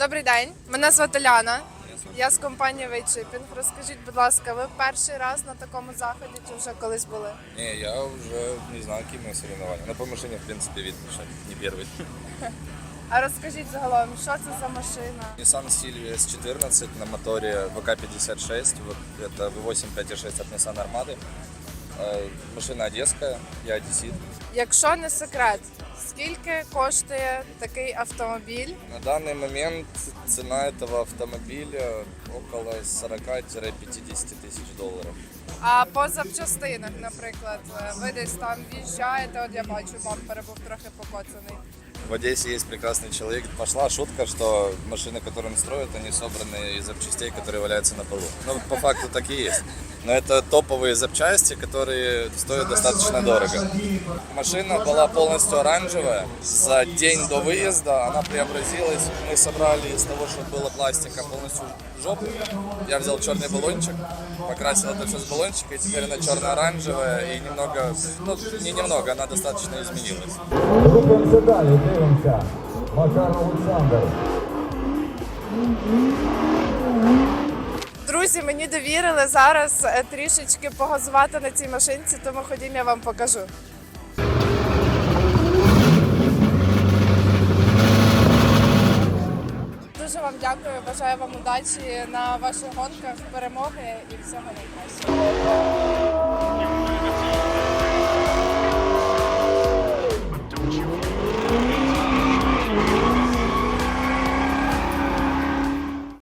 Добрий день, мене звати Ляна. Я з компанії Вейчипінг. Розкажіть, будь ласка, ви перший раз на такому заході чи вже колись були? Не, я уже не знаю, какие мы соревнования. Но по машине, в принципе, видно, что не первый. А розкажіть загалом, що це за машина? Nissan Silvia S14 на моторе VK56. Вот это V8 5.6 от Nissan Armada. Э, Машина одесская, я одессит. Якщо не секрет, скільки коштує такий автомобіль? На данный момент цена этого автомобиля около 40-50 тысяч долларов. А по запчастинах, наприклад, ви десь там в'їжджаєте, от я бачу, бампер був трохи покоцаний. В Одессе есть прекрасный человек. Пошла шутка, что машины, которые он строит, они собраны из запчастей, которые валяются на полу. Ну, по факту так и есть. Но это топовые запчасти, которые стоят достаточно дорого. Машина была полностью оранжевая. За день до выезда она преобразилась. Мы собрали из того, что было пластика, полностью жопу. Я взял черный баллончик, покрасил это все с баллончика, и теперь она черно-оранжевая и немного, ну не немного, она достаточно изменилась. Макар Олександр. Друзі, мені довірили зараз е, трішечки погазувати на цій машинці, тому ходім, я вам покажу. Дуже вам дякую, бажаю вам удачі на ваших гонках, перемоги і всього найкращого.